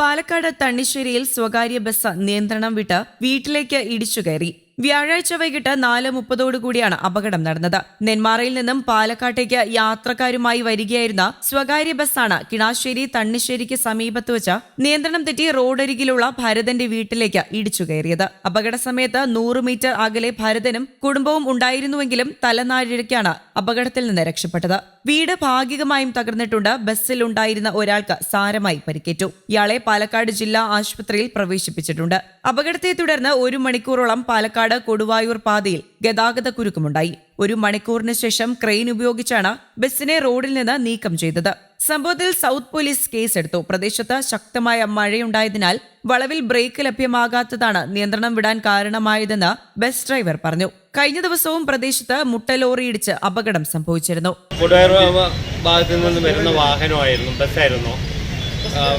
പാലക്കാട് തണ്ണിശ്ശേരിയിൽ സ്വകാര്യ ബസ് നിയന്ത്രണം വിട്ട് വീട്ടിലേക്ക് ഇടിച്ചു കയറി. വ്യാഴാഴ്ച വൈകിട്ട് നാല് മുപ്പതോടുകൂടിയാണ് അപകടം നടന്നത്. നെന്മാറയിൽ നിന്നും പാലക്കാട്ടേക്ക് യാത്രക്കാരുമായി വരികയായിരുന്ന സ്വകാര്യ ബസ്സാണ് കിണാശ്ശേരി തണ്ണിശ്ശേരിക്ക് സമീപത്ത് വെച്ച് നിയന്ത്രണം തെറ്റി റോഡരികിലുള്ള ഭരതന്റെ വീട്ടിലേക്ക് ഇടിച്ചു കയറിയത്. അപകട സമയത്ത് നൂറ് മീറ്റർ അകലെ ഭരതനും കുടുംബവും ഉണ്ടായിരുന്നുവെങ്കിലും തലനാരിഴയ്ക്കാണ് അപകടത്തിൽ നിന്ന് രക്ഷപ്പെട്ടത്. വീട് ഭാഗികമായും തകർന്നിട്ടുണ്ട്. ബസ്സിൽ ഉണ്ടായിരുന്ന ഒരാൾക്ക് സാരമായി പരിക്കേറ്റു. ഇയാളെ പാലക്കാട് ജില്ലാ ആശുപത്രിയിൽ പ്രവേശിപ്പിച്ചിട്ടുണ്ട്. അപകടത്തെ തുടർന്ന് ഒരു മണിക്കൂറോളം പാലക്കാട് കൊടുവായൂർ പാതയിൽ ഗതാഗത കുരുക്കുമുണ്ടായി. ഒരു മണിക്കൂറിന് ശേഷം ക്രെയിൻ ഉപയോഗിച്ചാണ് ബസ്സിനെ റോഡിൽ നിന്ന് നീക്കം ചെയ്തത്. സംഭവത്തിൽ സൗത്ത് പോലീസ് കേസെടുത്തു. പ്രദേശത്ത് ശക്തമായ മഴയുണ്ടായതിനാൽ വളവിൽ ബ്രേക്ക് ലഭ്യമാകാത്തതാണ് നിയന്ത്രണം വിടാൻ കാരണമായതെന്ന് ബസ് ഡ്രൈവർ പറഞ്ഞു. കഴിഞ്ഞ ദിവസവും പ്രദേശത്ത് മുട്ടലോറിയിടിച്ച് അപകടം സംഭവിച്ചിരുന്നു. ഭാഗത്തു നിന്ന് വരുന്ന വാഹനമായിരുന്നു ബസ്സായിരുന്നു.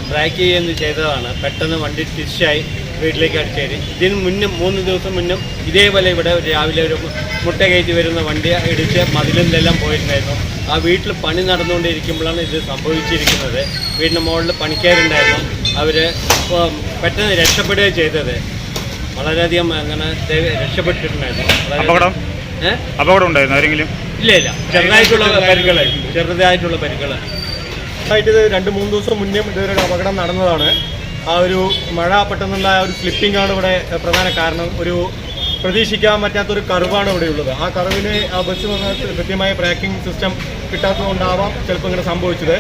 ബ്രേക്ക് ചെയ്യുന്നു ചെയ്തതാണ്. പെട്ടെന്ന് വണ്ടി തിരിച്ചായി. വീട്ടിലേക്ക് അടിച്ചേര്. ഇതിന് മുന്നും മൂന്ന് ദിവസം മുന്നും ഇതേപോലെ ഇവിടെ രാവിലെ ഒരു മുട്ട കയറ്റി വരുന്ന വണ്ടി ഇടിച്ച് മതിലിലെല്ലാം പോയിട്ടുണ്ടായിരുന്നു. ആ വീട്ടിൽ പണി നടന്നുകൊണ്ടിരിക്കുമ്പോഴാണ് ഇത് സംഭവിച്ചിരിക്കുന്നത്. വീടിന്റെ മുകളിൽ പണിക്കാരുണ്ടായിരുന്നു. അവർ പെട്ടെന്ന് രക്ഷപ്പെടുകയാണ് ചെയ്തത്. വളരെയധികം അങ്ങനെ രക്ഷപ്പെട്ടിട്ടുണ്ടായിരുന്നു. അപകടം? ഉണ്ടായിരുന്നു ആരെങ്കിലും? ഇല്ല ഇല്ല. ചെറുതായിട്ടുള്ള പരിക്കുകൾ ചെറുതായിട്ടുള്ള പരിക്കുകൾ ആയിട്ട് ഇത് രണ്ട് മൂന്ന് ദിവസം മുന്നേ ഇതൊരു അപകടം നടന്നതാണ്. ആ ഒരു മഴ പെട്ടെന്നുള്ള ഒരു സ്ലിപ്പിംഗ് ആണ് ഇവിടെ പ്രധാന കാരണം. ഒരു പ്രതീക്ഷിക്കാൻ കർവാണ് ഇവിടെ ഉള്ളത്. ആ കർവിന് ആ ബസ് വന്ന കൃത്യമായ ബ്രേക്കിംഗ് സിസ്റ്റം കിട്ടാത്തതുകൊണ്ടാവാം ചിലപ്പോൾ ഇങ്ങനെ സംഭവിച്ചത്.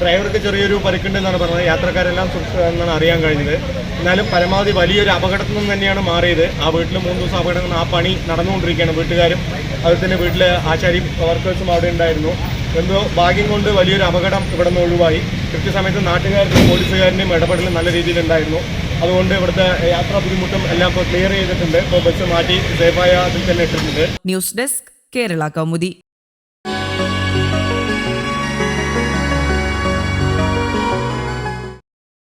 ഡ്രൈവർക്ക് ചെറിയൊരു പരിക്കുണ്ടെന്നാണ് പറഞ്ഞത്. യാത്രക്കാരെല്ലാം എന്നാണ് അറിയാൻ കഴിഞ്ഞത്. എന്നാലും പരമാവധി വലിയൊരു അപകടത്തിൽ നിന്ന് തന്നെയാണ് മാറിയത്. ആ വീട്ടിൽ മൂന്ന് ദിവസം അപകടം ആ പണി നടന്നുകൊണ്ടിരിക്കുകയാണ് വീട്ടുകാരും. അതുപോലെ തന്നെ വീട്ടിലെ ആശാരി വർക്കേഴ്സും അവിടെ ഉണ്ടായിരുന്നു. എന്തോ ഭാഗ്യം കൊണ്ട് വലിയൊരു അപകടം ഇവിടെ നിന്ന് ഒഴിവായി. കൃത്യസമയത്ത് നാട്ടുകാരുടെയും പോലീസുകാരുടെയും ഇടപെടൽ നല്ല രീതിയിലുണ്ടായിരുന്നു അതുകൊണ്ട് ഇവിടുത്തെ യാത്രാ ബുദ്ധിമുട്ടും എല്ലാം ഇപ്പോൾ ക്ലിയർ ചെയ്തിട്ടുണ്ട്. ഇപ്പോൾ ബസ് മാറ്റി സേഫായ അതിൽ തന്നെ ഇട്ടിട്ടുണ്ട് ന്യൂസ് ഡെസ്ക് കേരള കൗമുദി.